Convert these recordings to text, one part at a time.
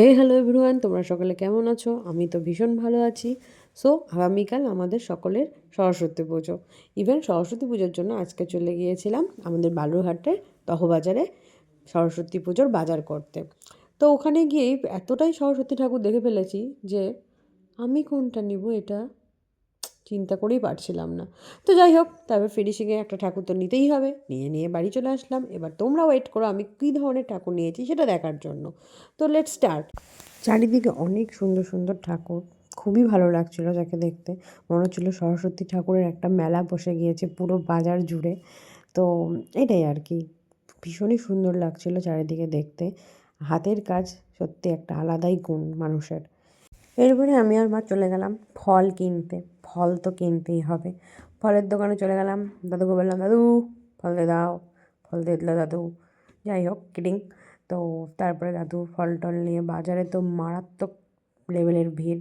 হে hello everyone তোমরা সকলে কেমন আছো? আমি তো ভীষণ ভালো আছি। সো আগামীকাল আমাদের সকলের সরস্বতী পুজো। ইভেন সরস্বতী পুজোর জন্য আজকে চলে গিয়েছিলাম আমাদের বালুরঘাটের তহবাজারে সরস্বতী পুজোর বাজার করতে। তো ওখানে গিয়েই এতটাই সরস্বতী ঠাকুর দেখে ফেলেছি যে আমি কোনটা নিব এটা চিন্তা করেই পারছিলাম না। তো যাই হোক, তারপর ফিনিশিংয়ে একটা ঠাকুর তো নিতেই হবে। নিয়ে নিয়ে বাড়ি চলে আসলাম। এবার তোমরা ওয়েট করো, আমি কী ধরনের ঠাকুর নিয়েছি সেটা দেখার জন্য। তো লেট স্টার্ট চারিদিকে অনেক সুন্দর সুন্দর ঠাকুর। খুবই ভালো লাগছিল যাকে দেখতে। মনে হচ্ছিল সরস্বতী ঠাকুরের একটা মেলা বসে গিয়েছে পুরো বাজার জুড়ে। তো এটাই আর কি। ভীষণই সুন্দর লাগছিল চারিদিকে দেখতে। হাতের কাজ সত্যি একটা আলাদাই গুণ মানুষের। এরপরে আমি আর মা চলে গেলাম ফল কিনতে। ফল তো কিনতেই হবে। ফলের দোকানে চলে গেলাম। দাদুকে বললাম দাদু ফল দিয়ে দাও ফল দিয়ে দিল দাদু। যাই হোক কিডিং তো তারপরে দাদু ফল টল নিয়ে বাজারে তো মারাত্মক লেভেলের ভিড়।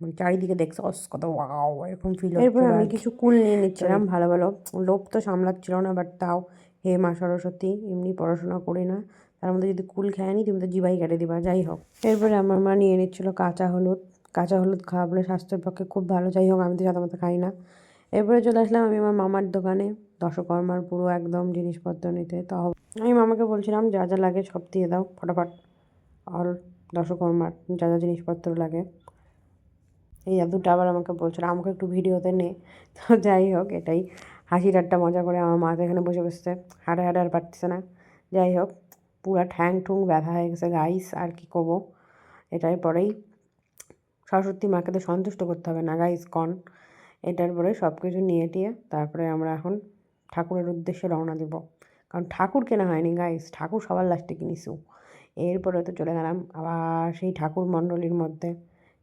মানে চারিদিকে দেখছে অস কত ওয়াও এরকম ফিল এরপর আমি কিছু কুল নিয়ে নিচ্ছিলাম ভালো ভালো। লোভ তো সামলাচ্ছিল না বাট তাও হে মা সরস্বতী এমনি পড়াশোনা করি না। তার মধ্যে যদি কুল খেয়ে নি তুমি তো জিবাই কেটে দিবা যাই হোক। এরপরে আমার মা নিয়ে নিচ্ছিল কাঁচা হলুদ। কাঁচা হলুদ খাওয়া বলে স্বাস্থ্যের পক্ষে খুব ভালো, যাই হোক আমি তো সাধারণত খাই না। এরপরে চলে আসলাম আমি আমার মামার দোকানে, দশকর্মার পুরো একদম জিনিসপত্র নিতে। তো আমি মামাকে বলছিলাম, যা যা লাগে সব দিয়ে দাও, ফটাফট। অল দশকর্মার যা যা জিনিসপত্র লাগে। এই দুটো আবার আমাকে বলছিল, আমাকে একটু ভিডিওতে নে। তো যাই হোক, এটাই। হাসি ঠাট্টা মজা করে আমার মা এখানে বসে বসছে, হাঁটা হাঁটা আর পারতেছে না। যাই হোক, পুরা ঠ্যাং ঠুং ব্যথা হয়ে গেছে গাইস আর কি করব? এটাই পরেই। সরস্বতী মাকে তো সন্তুষ্ট করতে হবে না গাইস কন। এটার পরে সব কিছু নিয়ে টিয়ে তারপরে আমরা এখন ঠাকুরের উদ্দেশ্যে রওনা দেব। কারণ ঠাকুর কেনা হয়নি গাইস ঠাকুর সবার লাস্টে কিনিসু এরপরে তো চলে গেলাম আবার সেই ঠাকুর মণ্ডলীর মধ্যে।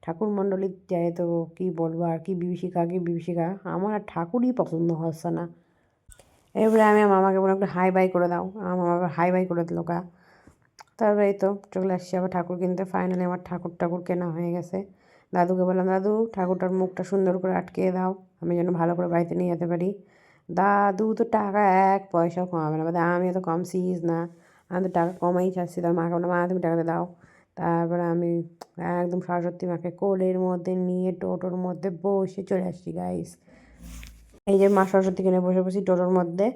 ঠাকুর মণ্ডলীর যায় তো কী বলব আর কি বিভীষিকা কি বিভীষিকা? আমার আর ঠাকুরই পছন্দ হচ্ছে না। এরপরে আমি আমার মামাকে বললাম, একটু হাই বাই করে দাও। আমার মামা হাই বাই করে দিল, গা। তারপরে এই তো চলে আসছি, আবার ঠাকুর কিনতে। ফাইনালি আমার ঠাকুর ঠাকুর কেনা হয়ে গেছে। দাদুকে বললাম, দাদু, ঠাকুরটার মুখটা সুন্দর করে আটকে দাও, আমি যেন ভালো করে বাড়িতে নিয়ে যেতে পারি। দাদু তো টাকা এক পয়সাও কমাবে না। আমি তো কম সিজ না। আমি তো টাকা কমাই চাচ্ছি। তার মাকে বললাম, মা, তুমি টাকাতে দাও। তারপরে আমি একদম সরস্বতী মাকে কোলের মধ্যে নিয়ে টোটোর মধ্যে বসে চলে আসছি গাইস এই যে মা সরস্বতীকে নিয়ে বসে বসি টোটোর মধ্যে।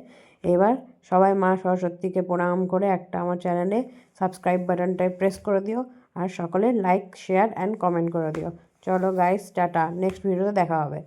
এবার সবাই মা সরস্বতীকে প্রণাম করে একটা আমার চ্যানেলে সাবস্ক্রাইব বাটনটায় প্রেস করে দিও। আর সকলে লাইক শেয়ার অ্যান্ড কমেন্ট করে দিও। চলো গাইস টাটা। নেক্সট ভিডিওতে দেখা হবে।